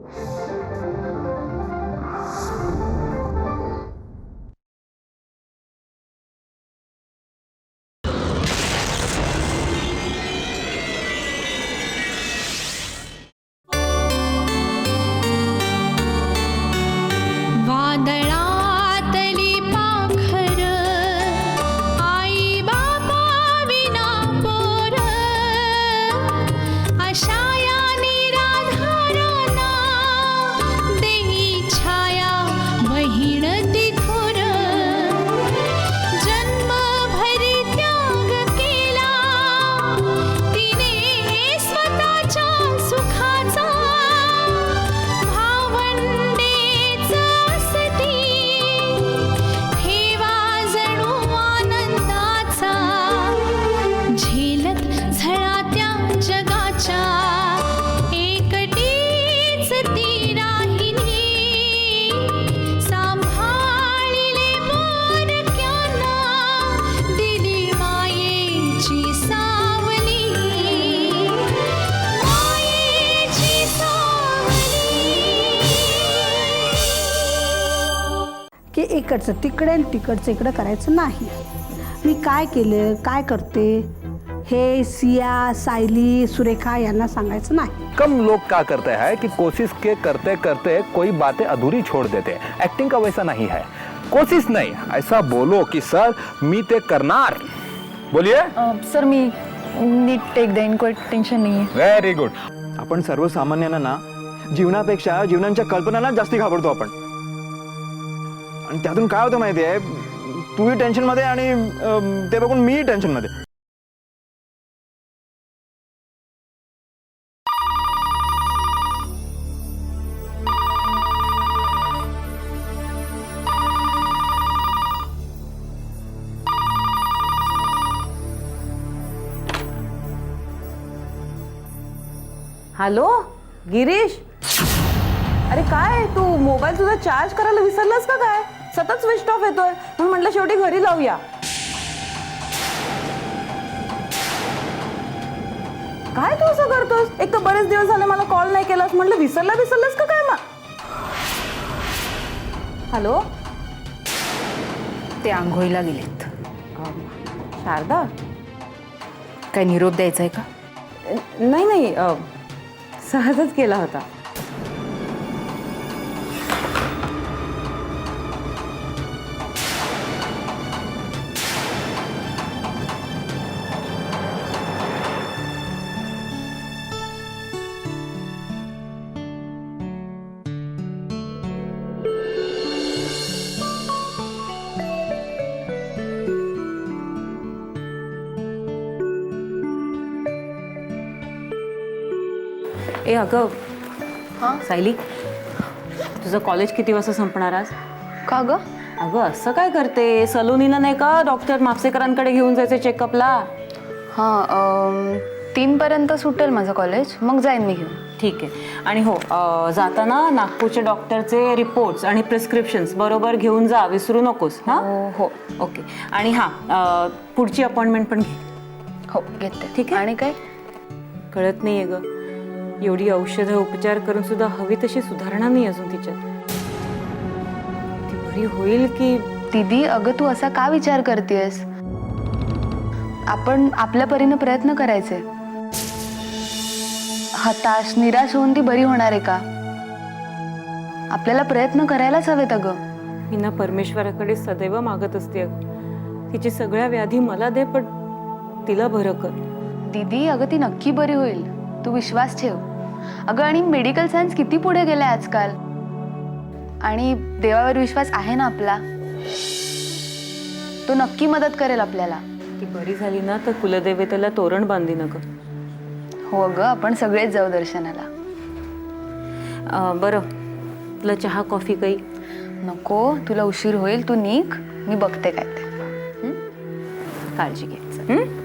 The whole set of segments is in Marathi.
you इकडचं तिकडे आणि तिकडचं इकडं करायचं नाही. मी काय केलं काय करते हे सिया सायली सुरेखा यांना सांगायचं नाही. कम लोग क्या करते हैं कि कोशिश के करते करते कोई बातें अधूरी छोड़ देते हैं? एक्टिंग का वैसा नहीं है। कोशिश नहीं ऐसा बोलो कि सर मी ते करणार. बोलिए। सर मी नीट टेक देईन काही टेन्शन नाही आहे व्हेरी गुड आपण सर्वसामान्यांना ना जीवनापेक्षा जीवनांच्या कल्पनांना जास्ती घाबरतो आपण. आणि त्यातून काय होतं माहिती आहे तूही टेन्शनमध्ये आणि ते बघून मीही टेन्शनमध्ये. हॅलो गिरीश? अरे काय तू? मोबाईल तुझा चार्ज करायला विसरलास का काय? सतत स्विच ऑफ येतोय. म्हणून म्हटलं शेवटी घरी लावूया काय तू असं करतोस? एक तर बरेच दिवस झाले मला कॉल नाही केलास. म्हटलं विसरला विसरलास का काय मग हॅलो ते आंघोळीला गेलेत. शारदा? काय निरोप द्यायचा आहे का नाही नाही सहजच केला होता. ए अगं. सायली तुझं कॉलेज किती वाजता संपणार आज? का ग? अगं असं काय करते सलोनीला नाही का डॉक्टर मापसेकरांकडे घेऊन जायचं चेकअपला हां तीनपर्यंत सुटेल माझं कॉलेज मग जाईन मी घेऊन. ठीक आहे. आणि हो अं, जाताना नागपूरच्या डॉक्टरचे रिपोर्ट्स आणि प्रिस्क्रिप्शन्स बरोबर घेऊन जा विसरू नकोस हां? हो हो. ओके आणि हां अं, पुढची अपॉइंटमेंट पण घे. हो घेते. ठीक आहे. आणि काय? कळत नाहीये ग. एवढी औषधं उपचार करून सुद्धा हवी तशी सुधारणा नाही अजून तिच्यात. ती बरी होईल की? दीदी अगं तू असा का विचार करतेस आपण आपल्या परीने प्रयत्न करायचे. हताश निराश होऊन ती बरी होणार आहे का? आपल्याला प्रयत्न करायलाच हवेत अगं. मी ना परमेश्वराकडे सदैव मागत असते अगं. तिची सगळ्या व्याधी मला दे पण तिला बरं कर. दीदी अगं ती नक्की बरी होईल. तू विश्वास ठेव. अगं आणि मेडिकल सायन्स किती पुढे गेलाय आजकाल? आणि देवावर विश्वास आहे ना आपला? तो नक्की मदत करेल आपल्याला. ती बरी झाली ना तर कुलदेवतेला तोरण बांधी न ग हो अगं आपण सगळेच जाऊ दर्शनाला. अं, बरं. तुला चहा कॉफी काही? नको तुला उशीर होईल तू निघ. मी बघते काय ते. काळजी घ्यायचं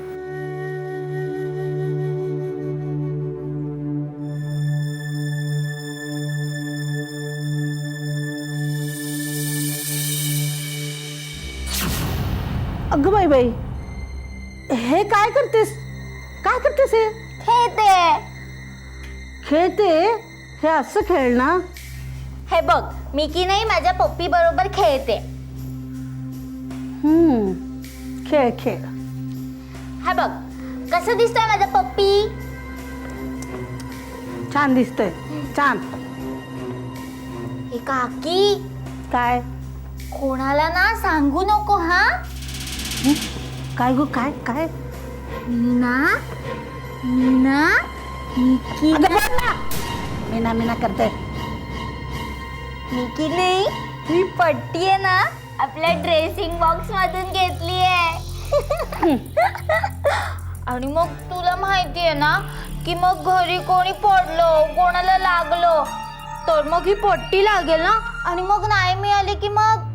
बाई? हे काय करतेस? काय करतेस हे? खेळते. खेळते? हे असं खेळ ना? हे बघ मी की नाही माझ्या पप्पी बरोबर खेळते. हम्म. खेळ खेळ. हा बघ कसं दिसतोय माझा पप्पी? छान दिसतंय छान. हे काकी काय? कोणाला ना सांगू नको हा? काय गो काय काय? मीना? मीना? मी अगं बोल ना. मीना मीना करते. मी नाही ही पट्टी आहे ना आपल्या ड्रेसिंग बॉक्स मधून घेतली आहे. आणि मग तुला माहिती आहे ना की मग घरी कोणी पडलो कोणाला लागलो तर मग ही पट्टी लागेल ना? आणि मग नाही मिळाली की मग?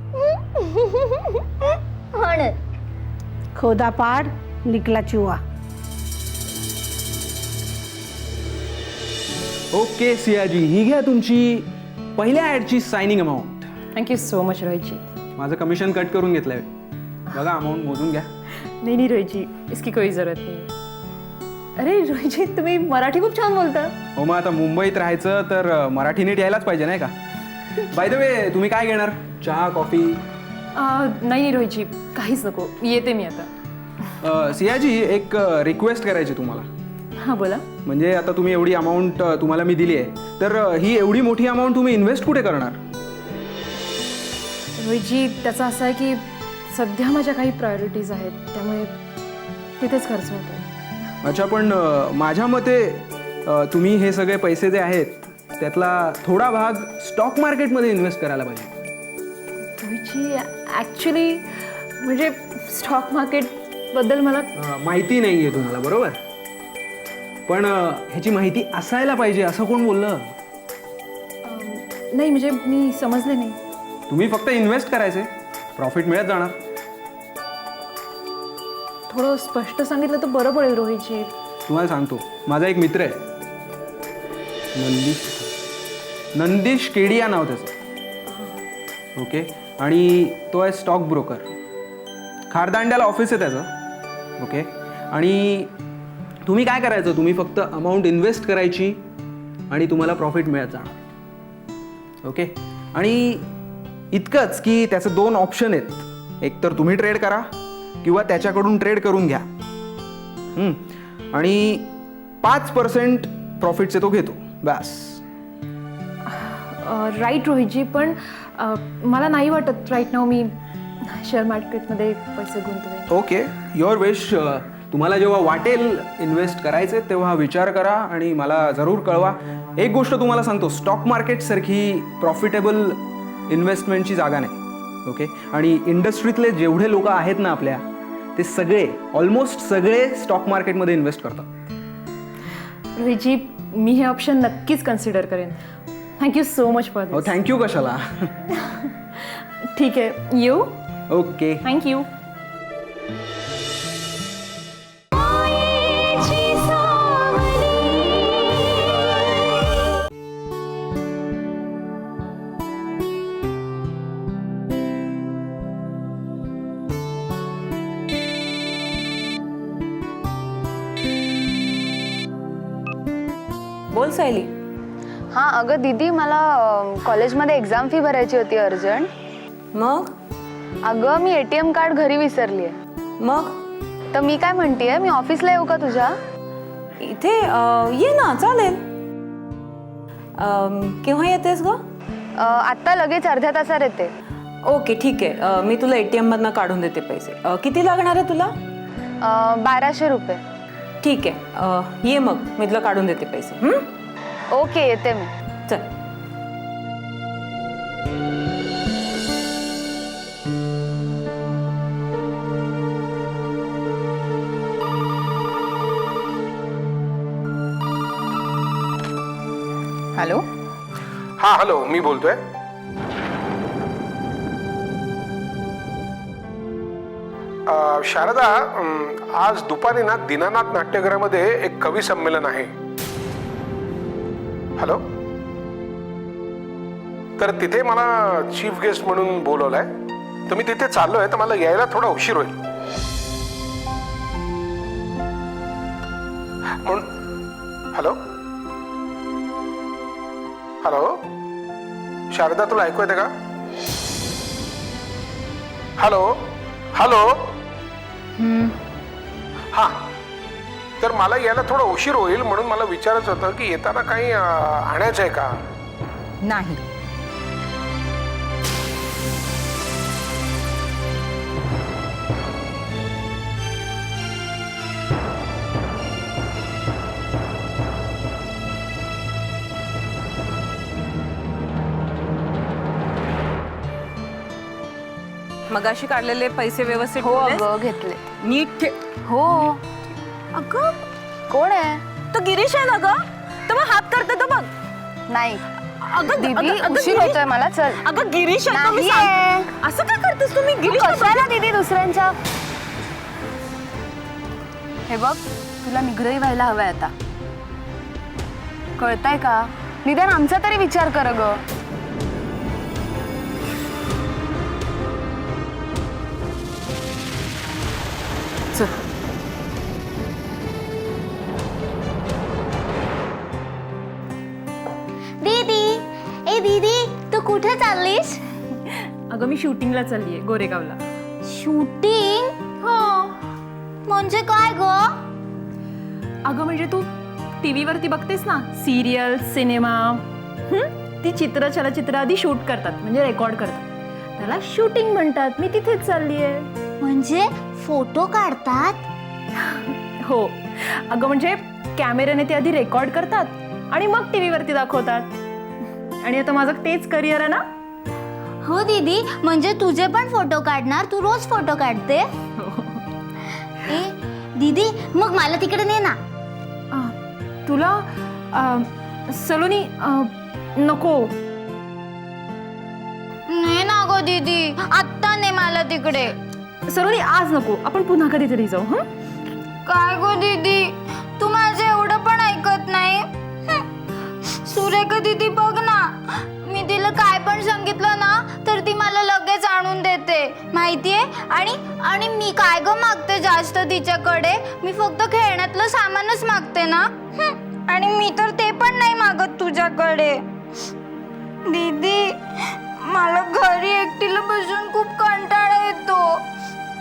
म्हणत खोदा पाड निकला चिवा. ओके सियाजी ही घ्या तुमची पहिल्या ॲडची signing amount thank you so much Rohitji. Commission commission cut करून घेतलंय. बघा अमाऊंट मोजून घ्या. नहीं नहीं रोहित जी इसकी कोई ज़रूरत नहीं. अरे रोहित जी तुम्ही मराठी खूप छान बोलता. हो मग आता मुंबईत राहायचं तर अं, मराठी नीट यायलाच पाहिजे नाही का? बाय द वे तुम्ही काय घेणार? चहा कॉफी नाही नाही रोहितजी काहीच नको. येते मी आता. अं, सियाजी एक रिक्वेस्ट करायची तुम्हाला. हां बोला. म्हणजे आता तुम्ही एवढी अमाऊंट तुम्हाला मी दिली आहे. तर अं, ही एवढी मोठी अमाऊंट तुम्ही इन्व्हेस्ट कुठे करणार? रोहितजी त्याचं असं आहे की सध्या माझ्या काही प्रायोरिटीज आहेत. त्यामुळे तिथेच खर्च होतो अच्छा पण अं, माझ्या मते अं, तुम्ही हे सगळे पैसे जे आहेत त्यातला थोडा भाग स्टॉक मार्केटमध्ये इन्व्हेस्ट करायला पाहिजे. रोहितजी ॲक्च्युली म्हणजे स्टॉक मार्केटबद्दल मला अं, माहिती नाही आहे तुम्हाला बरोबर? पण अं, ह्याची माहिती असायला पाहिजे असं कोण बोललं? नाही म्हणजे मी समजले नाही. तुम्ही फक्त इन्व्हेस्ट करायचे. प्रॉफिट मिळत जाणार. थोडं स्पष्ट सांगितलं तर बरं पडेल रोहितजी. तुम्हाला सांगतो. माझा एक मित्र आहे. नंदीश नंदीश केडिया नाव त्याचं. ओके आणि तो आहे स्टॉक ब्रोकर खारदांड्याला ऑफिस आहे त्याचं. ओके आणि तुम्ही काय करायचं? तुम्ही फक्त अमाऊंट इन्व्हेस्ट करायची आणि तुम्हाला प्रॉफिट मिळत जाणार. ओके आणि इतकंच की त्याचे दोन ऑप्शन आहेत. एक तर तुम्ही ट्रेड करा किंवा त्याच्याकडून ट्रेड करून घ्या. आणि पाच पर्सेंट प्रॉफिटचे तो घेतो. बस. राईट रोहितजी पण मला नाही वाटत राईट नाव मी शेअर मार्केटमध्ये पैसे गुंतवे ओके युअर विश तुम्हाला जेव्हा वाटेल इन्व्हेस्ट करायचे तेव्हा विचार करा आणि मला जरूर कळवा. एक गोष्ट तुम्हाला सांगतो स्टॉक मार्केटसारखी प्रॉफिटेबल इन्व्हेस्टमेंटची जागा नाही. ओके आणि इंडस्ट्रीतले जेवढे लोक आहेत ना आपल्या ते सगळे ऑलमोस्ट सगळे स्टॉक मार्केटमध्ये इन्व्हेस्ट करतात. रोहितजी मी हे ऑप्शन नक्कीच कन्सिडर करेन. Thank you so much for हो थँक्यू कशाला ठीक आहे येऊ ओके थँक्यू अगं दीदी मला अं, कॉलेजमध्ये एक्झाम फी भरायची होती अर्जंट. मग? अगं मी ए टी एम कार्ड घरी विसरली आहे मग? तर मी काय म्हणतेय मी ऑफिसला येऊ का तुझ्या? इथे अं, ये ना चालेल. अं, केव्हा येतेस ग? अं, आत्ता लगेच अर्ध्या तासात येते. ओके ठीक. आहे अं, मी तुला ए टी एममधनं काढून देते पैसे. अं, किती लागणार आहे तुला? अं, बाराशे रुपये. ठीक. आहे अं, ये मग. मी तुला काढून देते पैसे. हं? ओके येते मी. हा हॅलो मी बोलतोय. शारदा आज दुपारी ना दीनानाथ नाट्यगृहामध्ये एक कवी संमेलन आहे. हॅलो? तर तिथे मला चीफ गेस्ट म्हणून बोलवलंय. तर मी तिथे चाललोय तर मला यायला थोडा उशीर होईल. म्हणून हॅलो? हॅलो शारदा तुला ऐकू येते का? हॅलो हॅलो हा. तर मला यायला थोडा उशीर होईल म्हणून मला विचारायचं होतं की येताना काही आणायचं आहे का? नाही. मगाशी काढलेले पैसे व्यवस्थित हो ठेवलेस? अगं घेतले. नीट ठे हो. अगं कोण आहे? तो गिरीश आहे ना ग? तर मग हात करते तर बघ नाही. अगं दीदी अगं- अगं उशीर गिरीश- होतोय मला चल. अगं गिरीश आहे तो, मी नाहीये. सांग- असं काय करतेस तुम्ही? तू गिरीश कशाला दीदी दुसऱ्यांच्या? हे बघ तुला निग्रही व्हायला हवंय आता. कळतंय का? निदान आमचा तरी विचार कर ग. कुठे चाललीस? अगं मी शूटिंगला चालली आहे गोरेगावला. शूटिंग? हो. म्हणजे काय ग? अगं म्हणजे तू टी व्हीवरती बघतेस ना सिरियल सिनेमा? ती चित्र चलचित्र आधी शूट करतात म्हणजे रेकॉर्ड करतात. त्याला शूटिंग म्हणतात मी तिथेच चालली आहे म्हणजे फोटो काढतात? हो. अगं म्हणजे कॅमेऱ्याने ते आधी रेकॉर्ड करतात आणि मग टी व्हीवरती दाखवतात. आणि आता माझं तेच करिअर आहे ना? हो दीदी. म्हणजे तुझे पण फोटो काढणार. तू रोज फोटो काढते? ए दीदी मग मला तिकडे ने ना आ, तुला आ, सलोनी आ, नको. ने ना गो दीदी. आत्ता ने मला तिकडे. सलोनी आज नको. आपण पुन्हा कधीतरी जाऊ हं? काय गो दीदी? तू माझं एवढं पण ऐकत नाही. सुरेखा दीदी बघ ना. मी तिला काय पण सांगितलं ना तर ती मला लगेच आणून देते. माहितीये? आणि आणि मी काय ग मागते जास्त तिच्याकडे? मी फक्त खेळण्यातलं सामानच मागते ना. हं. आणि मी तर ते पण नाही मागत तुझ्याकडे. दीदी मला घरी एकटीला बसून खूप कंटाळा येतो.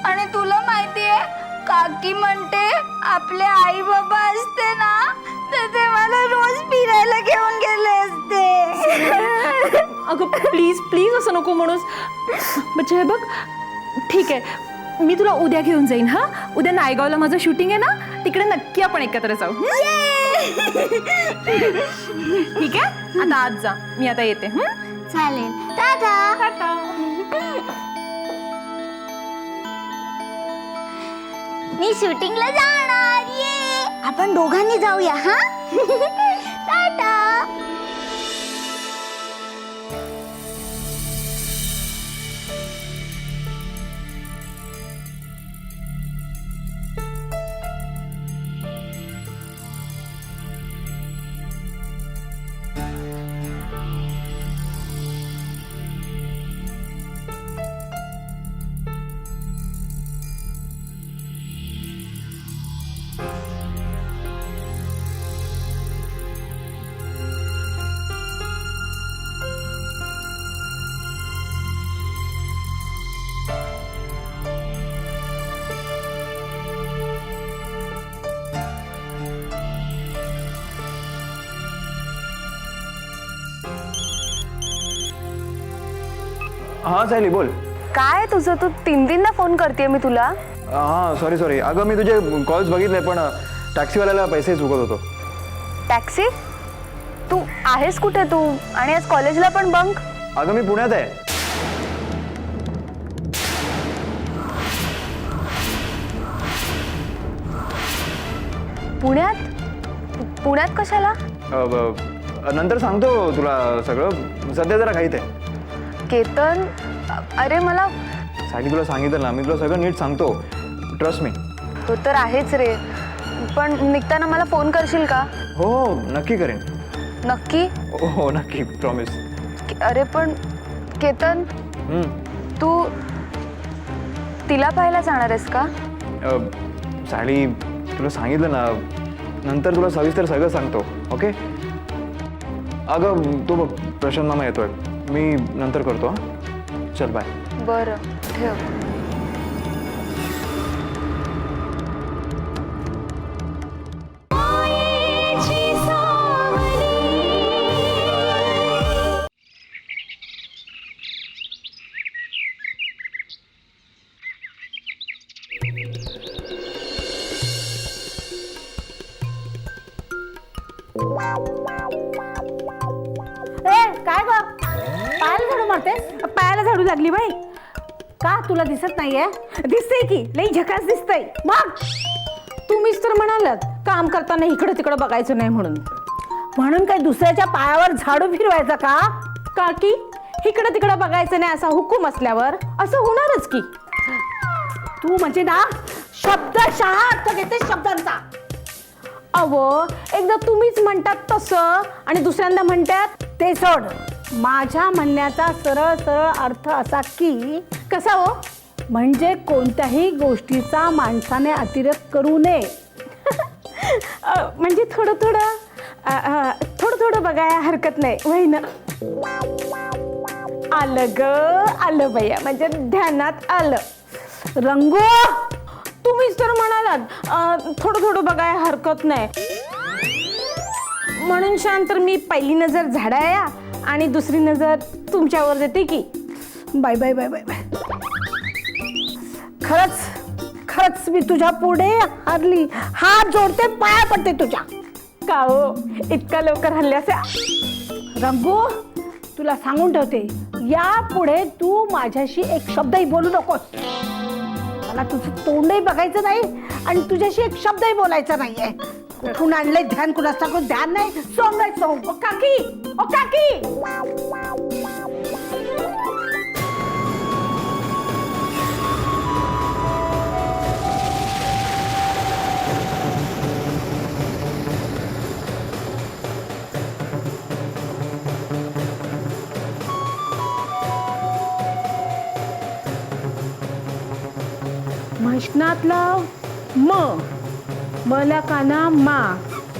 आणि तुला माहितीये काकी म्हणते आपले आई बाबा असते ना तर ते मला रोज फिरायला घेऊन गेले असते. अगं प्लीज प्लीज असं नको म्हणूस. म्हणजे हे बघ ठीक आहे. मी तुला उद्या घेऊन जाईन हा? उद्या नायगावला माझं शूटिंग आहे ना तिकडे नक्की आपण एकत्र जाऊ? ठीक आहे? आता आज जा. मी आता येते. हं? चालेल. टाटा. मी शूटिंगला जाणार ये. आपण दोघांनी जाऊया हा? टाटा. हां सायली बोल. काय तुझं? तू तीन तीनदा फोन करते मी तुला. हां सॉरी सॉरी अगं मी तुझे कॉल्स बघितले पण टॅक्सीवाल्याला पैसे चुकत होतो. टॅक्सी तू आहेस कुठे तू? आणि आज कॉलेजला पण बंक? अगं मी पुण्यात आहे. पुण्यात? पु- पुण्यात कशाला? अ, ब- नंतर सांगतो तुला सगळं. सध्या जरा घाईत आहे. केतन अरे मला सायली तुला सांगितलं ना मी तुला सगळं नीट सांगतो. ट्रस्ट मी तो तर आहेच रे. पण निघताना मला फोन करशील का? हो हो नक्की करेन. नक्की? हो हो नक्की प्रॉमिस के- अरे पण केतन तू तिला पाहायला जाणार आहेस का? सायली तुला सांगितलं ना नंतर तुला सविस्तर सगळं सांगतो ओके अगं तो बघ प्रशांत मामा येतोय. मी नंतर करतो हा चल बाय बरं ठेव Wow. मारते? पायाला झाडू लागली बाई. का तुला दिसत नाहीये? दिसतंय की? लई झकास दिसतंय. मग तुम्हीच तर म्हणालात काम करताना इकडं तिकडं बघायचं नाही म्हणून. म्हणून काय दुसऱ्याच्या पायावर झाडू फिरवायचा का? काकी इकडं तिकडं बघायचं नाही असा हुकूम असल्यावर? असं होणारच की. तू म्हणजे ना शब्द अर्थ घेते शब्दांचा. अहो एकदा तुम्हीच म्हणतात तसं आणि दुसऱ्यांदा म्हणतात ते सोड. माझ्या म्हणण्याचा सरळ सरळ अर्थ असा की कसा हो? म्हणजे कोणत्याही गोष्टीचा माणसाने अतिरेक करू नये. म्हणजे थोडं थोडं थोडं थोडं बघायला हरकत नाही वय ना? आलं ग आलं बया म्हणजे ध्यानात आलं. रंगो तुम्हीच तर म्हणालात थोडं थोडं बघायला हरकत नाही. म्हणून शांत तर मी पहिली नजर झाडाया आणि दुसरी नजर तुमच्यावर देते की. Bye bye bye bye bye. खरंच खरंच मी तुझ्या पुढे हरली. हात जोडते पाया पडते तुझ्या. का हो? इतका लवकर हल्ल्याचा रंगू तुला सांगून ठेवते यापुढे तू माझ्याशी एक शब्दही बोलू नकोस. मला तुझं तोंडही बघायचं नाही आणि तुझ्याशी एक शब्दही बोलायचा नाहीये. कुठून आणलंय ध्यान कुणास ठाकून ध्यान नाही. सोंग आहे सोंग. ओ काकी! ओ काकी! म्हशनातला म. मला काना मा.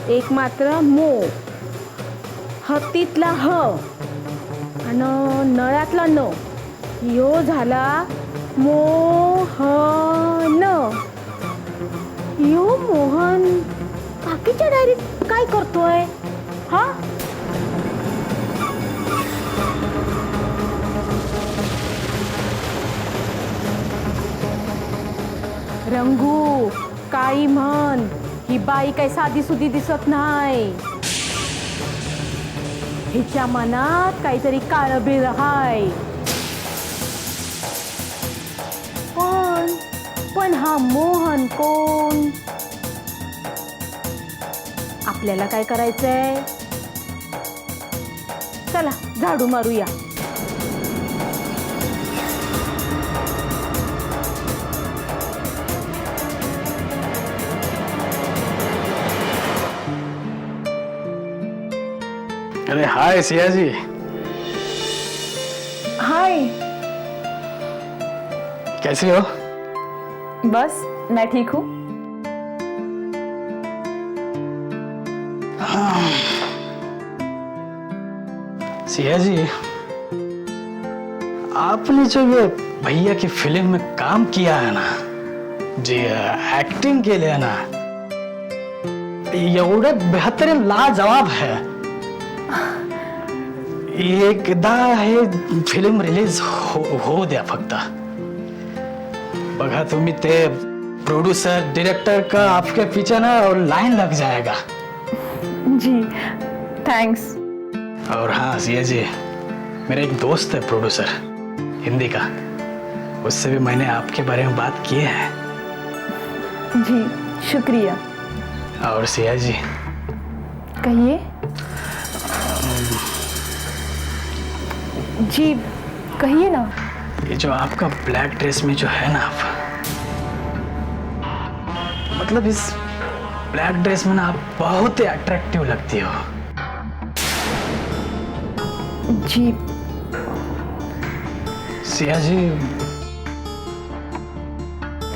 एक मात्र मो. हत्तीतला ह. आणि नळातला न. यो झाला मोहन. यो मोहन बाकीच्या डायरीत काय करतोय? हा? रंगू. काही म्हण. ही बाई काही साधी सुधी दिसत नाही. हिच्या मनात काहीतरी काळबीर हाय पण पण हा मोहन कोण? आपल्याला काय करायचंय? चला झाडू मारूया. अरे हाय सिया जी। हाय। कैसे हो? बस मैं ठीक हूँ। सिया जी आपने जो ये भैया की फ़िल्म में काम किया है ना जी एक्टिंग के लिए ना एवढं बेहतरीन लाजवाब है। एकदा हे फ़िल्म रिलीज़ हो, हो द्या फक्त। बघा तुम्ही ते प्रोड्यूसर डायरेक्टर का आपके पीछे ना लाइन लग जाएगा। जी थैंक्स और हाँ सिया जी। मेरा एक दोस्त है प्रोड्यूसर हिंदी का। उससे भी मैंने आपके बारे में बात की है। जी शुक्रिया। और सिया जी। कहिए। जी कहिए ना। ये जो आपका ब्लैक ड्रेस में जो है ना आप मतलब इस ब्लैक ड्रेस में ना आप बहुत ही अट्रैक्टिव लगती हो। जी। सिया जी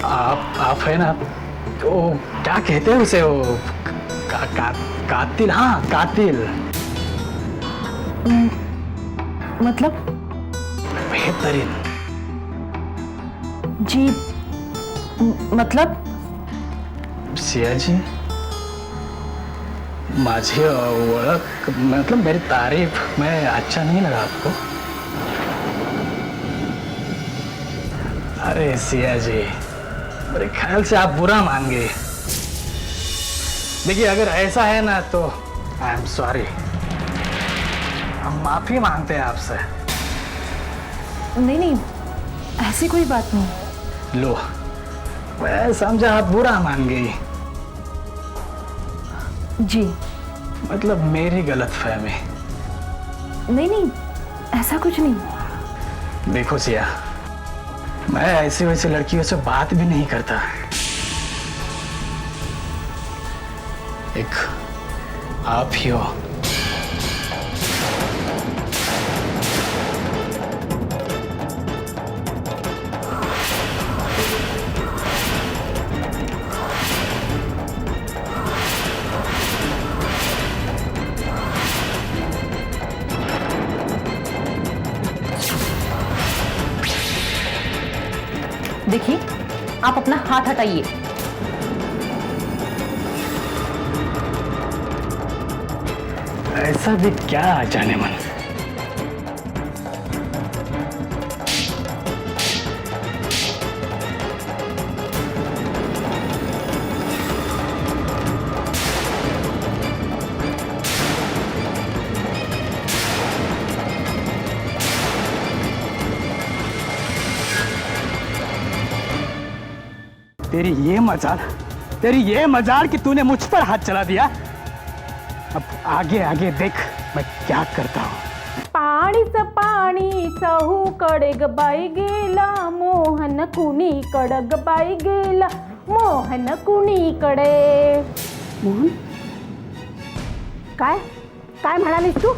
आप आप है ना वो क्या कहते हैं उसे वो का, का, कातिल हाँ कातिल। मतलब? बेहतरीन। जी मतलब? सियाजी माझी ओळख मतलब मेरी तारीफ़ मैं अच्छा नहीं लगा आपको। अरे सिया जी मेरे ख्याल से आप बुरा मान गए। देखिए अगर ऐसा है ना तो आई एम सॉरी हम माफ़ी मांगते हैं आपसे। नहीं नहीं ऐसी कोई बात नहीं। लो मैं समझा आप बुरा मान गई जी। मतलब मेरी गलत फहमी। नहीं नहीं ऐसा कुछ नहीं। देखो सिया मैं ऐसी वैसी लड़कियों से बात भी नहीं करता। एक आप ही हो। हाथ हटाइए ऐसा भी क्या जाने मन? तेरी ये मजाल तेरी ये मजाल कि तूने मुझ पर हाथ चला दिया। अब आगे आगे देख मैं क्या करता हूँ। पाणीच पाणी चहूकडे ग बाई गेला मोहन कुणीकडे ग बाई गेला मोहन कुणीकडे मोहन काय काय म्हणालीस तू?